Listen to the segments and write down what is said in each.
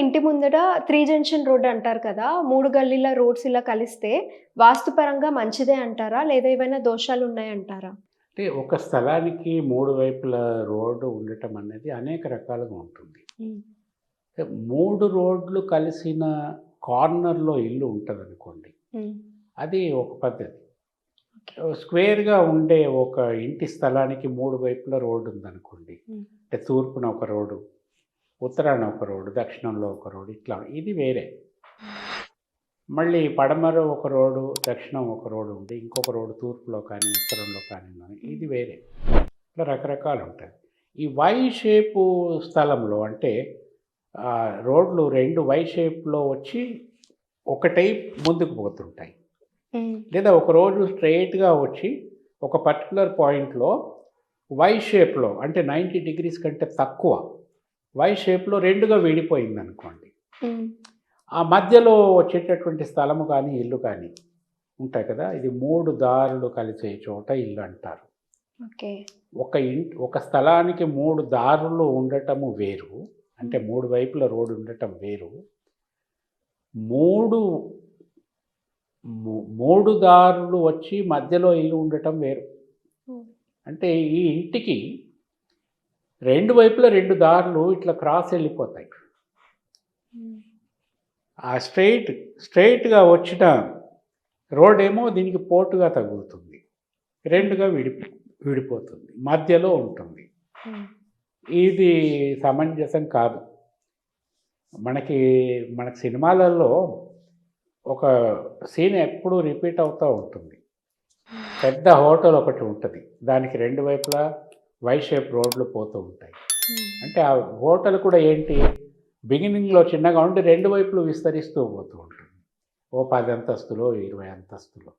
ఇంటి ముందట three junction road అంటారు కదా మూడు గల్లీల రోడ్స్ ఇలా కలిస్తే వాస్తుపరంగా మంచిదే అంటారా? లేదా ఏమైనా దోషాలు ఉన్నాయంటారా? అంటే ఒక స్థలానికి మూడు వైపుల రోడ్డు ఉండటం అనేది అనేక రకాలుగా ఉంటుంది. మూడు రోడ్లు కలిసిన కార్నర్లో ఇల్లు ఉంటుంది అనుకోండి అది ఒక పద్ధతి. స్క్వేర్గా ఉండే ఒక ఇంటి స్థలానికి మూడు వైపుల రోడ్డు ఉందనుకోండి. అంటే తూర్పున ఒక రోడ్డు ఉత్తరాన ఒక రోడ్డు దక్షిణంలో ఒక రోడ్డు ఇట్లా ఇది వేరే. మళ్ళీ పడమర ఒక రోడ్డు దక్షిణం ఒక రోడ్డు ఉంది. ఇంకొక రోడ్డు తూర్పులో కానీ ఉత్తరంలో కానీ. ఇది వేరే. ఇట్లా రకరకాలు ఉంటాయి. ఈ వై షేపు స్థలంలో అంటే రోడ్లు రెండు వై షేప్లో వచ్చి ఒకటై ముందుకు పోతుంటాయి. లేదా ఒక రోజు స్ట్రైట్గా వచ్చి ఒక పర్టికులర్ పాయింట్లో వై షేప్లో అంటే నైంటీ డిగ్రీస్ కంటే తక్కువ వై షేప్లో రెండుగా విడిపోయింది అనుకోండి ఆ మధ్యలో వచ్చేటటువంటి స్థలము కానీ ఇల్లు కానీ ఉంటాయి కదా ఇది మూడు దారులు కలిసే చోట ఇల్లు అంటారు. ఓకే. ఒక ఇంటి ఒక స్థలానికి మూడు దారులు ఉండటము వేరు అంటే మూడు వైపుల రోడ్డు ఉండటం వేరు. మూడు మూడు దారులు వచ్చి మధ్యలో ఇల్లు ఉండటం వేరు. అంటే ఈ ఇంటికి రెండు వైపులా రెండు దారులు ఇట్లా క్రాస్ వెళ్ళిపోతాయి. ఆ స్ట్రైట్ స్ట్రైట్గా వచ్చిన రోడ్ ఏమో దీనికి పోటుగా తగులుతుంది. రెండుగా విడి విడిపోతుంది. మధ్యలో ఉంటుంది. ఇది సమంజసం కాదు. మనకి మన సినిమాలలో ఒక సీన్ ఎప్పుడూ రిపీట్ అవుతూ ఉంటుంది. పెద్ద హోటల్ ఒకటి ఉంటుంది. దానికి రెండు వైపులా వై షేప్ రోడ్లు పోతూ ఉంటాయి. అంటే ఆ హోటల్ కూడా ఏంటి? బిగినింగ్లో చిన్నగా ఉండి రెండు వైపులు విస్తరిస్తూ పోతూ ఉంటుంది. ఓ పది అంతస్తులో ఇరవై అంతస్తులో.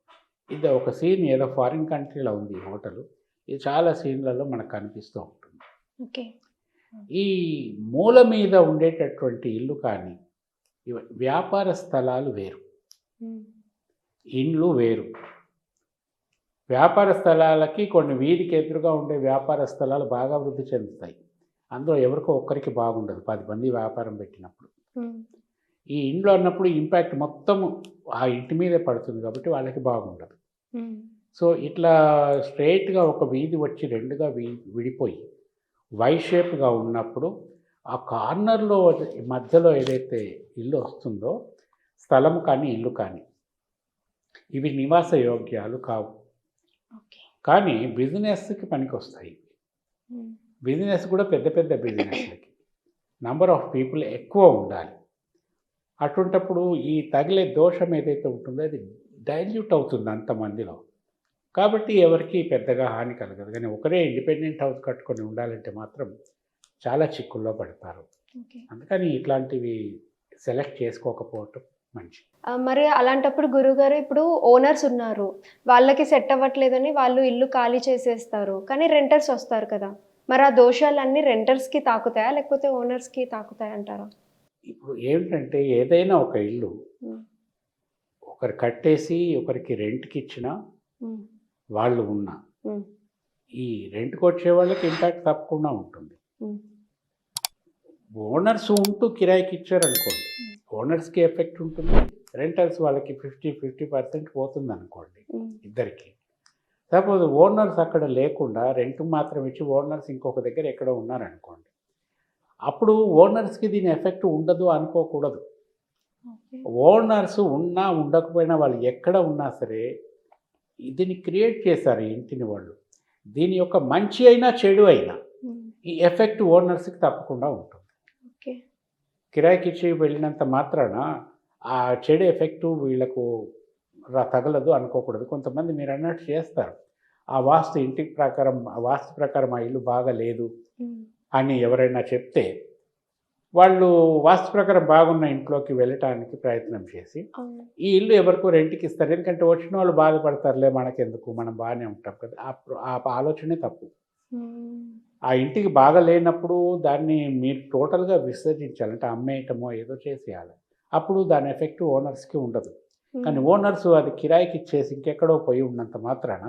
ఇది ఒక సీన్ ఏదో ఫారిన్ కంట్రీలో ఉంది ఈ హోటల్. ఇది చాలా సీన్లలో మనకు కనిపిస్తూ ఉంటుంది. ఓకే. ఈ మూల మీద ఉండేటటువంటి ఇల్లు కానీ వ్యాపార స్థలాలు వేరు. ఇండ్లు వేరు. వ్యాపార స్థలాలకి కొన్ని వీధికి ఎదురుగా ఉండే వ్యాపార స్థలాలు బాగా వృద్ధి చెందుతాయి. అందులో ఎవరికో ఒక్కరికి బాగుండదు. పది మంది వ్యాపారం పెట్టినప్పుడు. ఈ ఇండ్లు అన్నప్పుడు ఇంపాక్ట్ మొత్తం ఆ ఇంటి మీదే పడుతుంది కాబట్టి వాళ్ళకి బాగుండదు. సో ఇట్లా స్ట్రైట్గా ఒక వీధి వచ్చి రెండుగా వీ విడిపోయి వై షేప్గా ఉన్నప్పుడు ఆ కార్నర్లో మధ్యలో ఏదైతే ఇల్లు వస్తుందో స్థలం కానీ ఇల్లు కానీ ఇవి నివాస యోగ్యాలు కావు. కానీ బిజినెస్కి పనికి వస్తాయి బిజినెస్ కూడా పెద్ద పెద్ద బిజినెస్లకి. నంబర్ ఆఫ్ పీపుల్ ఎక్కువ ఉండాలి. అటువంటప్పుడు ఈ తగిలే దోషం ఏదైతే ఉంటుందో అది డైల్యూట్ అవుతుంది అంతమందిలో. కాబట్టి ఎవరికి పెద్దగా హాని కలగదు. కానీ ఒకరే ఇండిపెండెంట్ హౌస్ కట్టుకొని ఉండాలంటే మాత్రం చాలా చిక్కుల్లో పడతారు. అందుకని ఇట్లాంటివి సెలెక్ట్ చేసుకోకపోవటం మంచిది ఆ, మరి అలాంటప్పుడు గురుగారు ఇప్పుడు ఓనర్స్ ఉన్నారు. వాళ్ళకి సెట్ అవ్వట్లేదని వాళ్ళు ఇల్లు ఖాళీ చేసేస్తారు. కానీ రెంటర్స్ వస్తారు కదా. మరి ఆ దోషాలన్నీ రెంటర్స్కి తాకుతాయా? లేకపోతే ఓనర్స్కి తాకుతాయా అంటారా? ఇప్పుడు ఏమిటంటే ఏదైనా ఒక ఇల్లు ఒకరు కట్టేసి ఒకరికి రెంట్కి ఇచ్చినా వాళ్ళు ఉన్నా ఈ రెంట్కి వచ్చే వాళ్ళకి ఇంపాక్ట్ తప్పకుండా ఉంటుంది. ఓనర్స్ ఉంటూ కిరాయికి ఇచ్చారనుకోండి. ఓనర్స్కి ఎఫెక్ట్ ఉంటుంది. రెంటర్స్ వాళ్ళకి ఫిఫ్టీ ఫిఫ్టీ పర్సెంట్ పోతుంది అనుకోండి ఇద్దరికి. సపోజ్ ఓనర్స్ అక్కడ లేకుండా రెంట్ మాత్రం ఇచ్చి ఓనర్స్ ఇంకొక దగ్గర ఎక్కడో ఉన్నారనుకోండి. అప్పుడు ఓనర్స్కి దీని ఎఫెక్ట్ ఉండదు అనుకోకూడదు. ఓనర్స్ ఉన్నా ఉండకపోయినా వాళ్ళు ఎక్కడ ఉన్నా సరే దీన్ని క్రియేట్ చేశారు ఇంటిని వాళ్ళు. దీని యొక్క మంచి అయినా చెడు అయినా ఈ ఎఫెక్ట్ ఓనర్స్కి తప్పకుండా ఉంటుంది. కిరాయికి ఇచ్చి వెళ్ళినంత మాత్రాన ఆ చెడు ఎఫెక్ట్ వీళ్ళకు తగలదు అనుకోకూడదు. కొంతమంది మీరు అన్నట్టు చేస్తారు. ఆ వాస్తు ఇంటి ప్రకారం ఆ వాస్తు ప్రకారం ఆ ఇల్లు బాగా లేదు అని ఎవరైనా చెప్తే వాళ్ళు వాస్తు ప్రకారం బాగున్న ఇంట్లోకి వెళ్ళటానికి ప్రయత్నం చేసి ఈ ఇల్లు ఎవరికో రెంట్కి ఇస్తారు. ఎందుకంటే వచ్చిన వాళ్ళు బాధపడతారులే మనకెందుకు? మనం బాగానే ఉంటాం కదా. ఆ ఆలోచనే తప్పు. ఆ ఇంటికి బాగా లేనప్పుడు దాన్ని మీరు టోటల్గా విసర్జించాలి అంటే అమ్మేయటమో ఏదో చేసేయాలి. అప్పుడు దాని ఎఫెక్ట్ ఓనర్స్కి ఉండదు. కానీ ఓనర్స్ అది కిరాయికి ఇచ్చేసి ఇంకెక్కడో పోయి ఉన్నంత మాత్రాన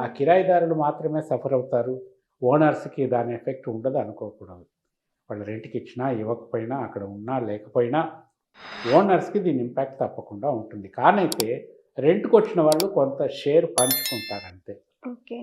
ఆ కిరాయిదారులు మాత్రమే సఫర్ అవుతారు. ఓనర్స్కి దాని ఎఫెక్ట్ ఉండదు అనుకోకూడదు. వాళ్ళు రెంట్కి ఇచ్చినా ఇవ్వకపోయినా అక్కడ ఉన్నా లేకపోయినా ఓనర్స్కి దీని ఇంపాక్ట్ తప్పకుండా ఉంటుంది. కానైతే రెంట్కి వచ్చిన వాళ్ళు కొంత షేర్ పంచుకుంటారు అంతే. ఓకే.